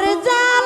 দরজা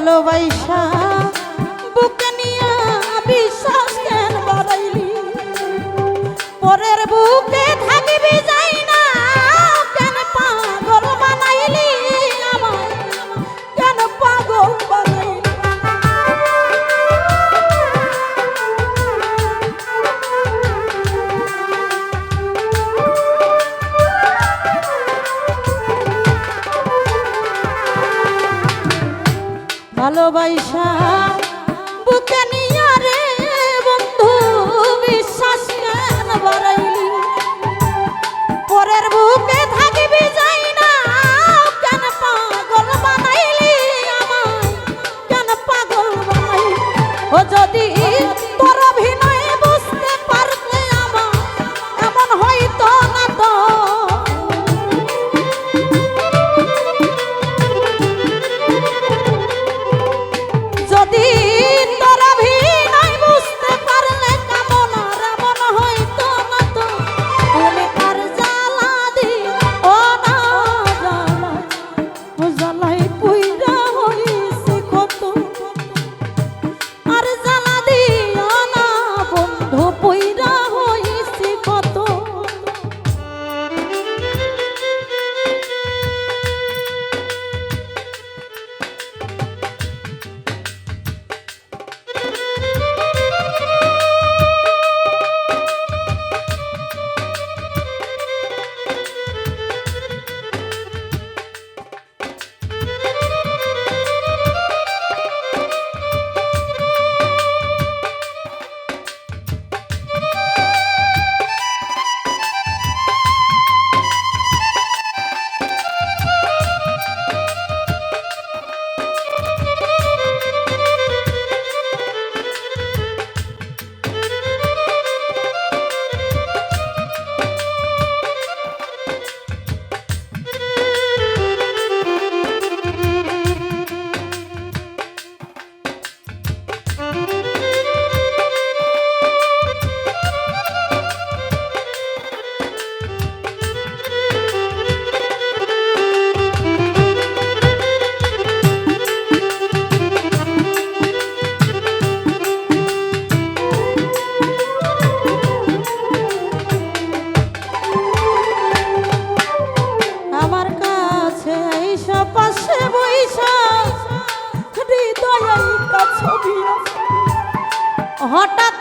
ভালোবাসা বুকে নিয়া বিশ্বাস কেন বাড়াইলি। পরের বুক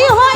হরি হরি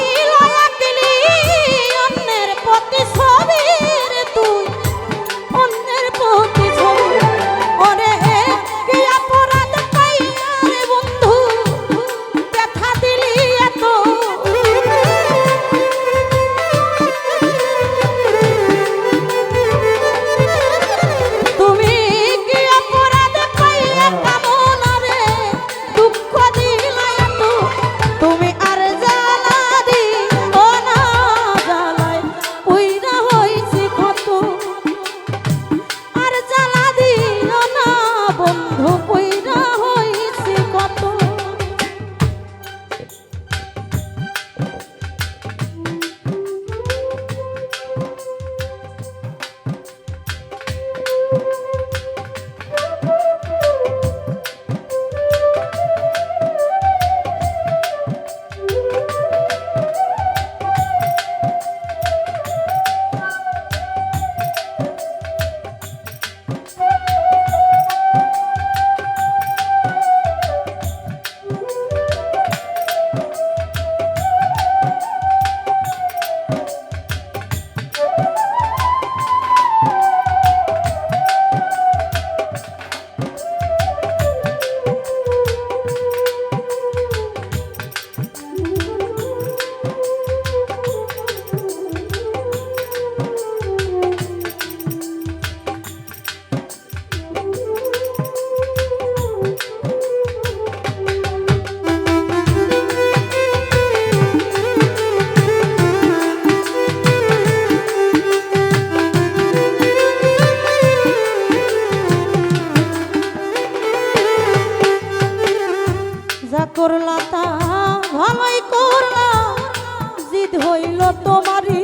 ছিল তোমারই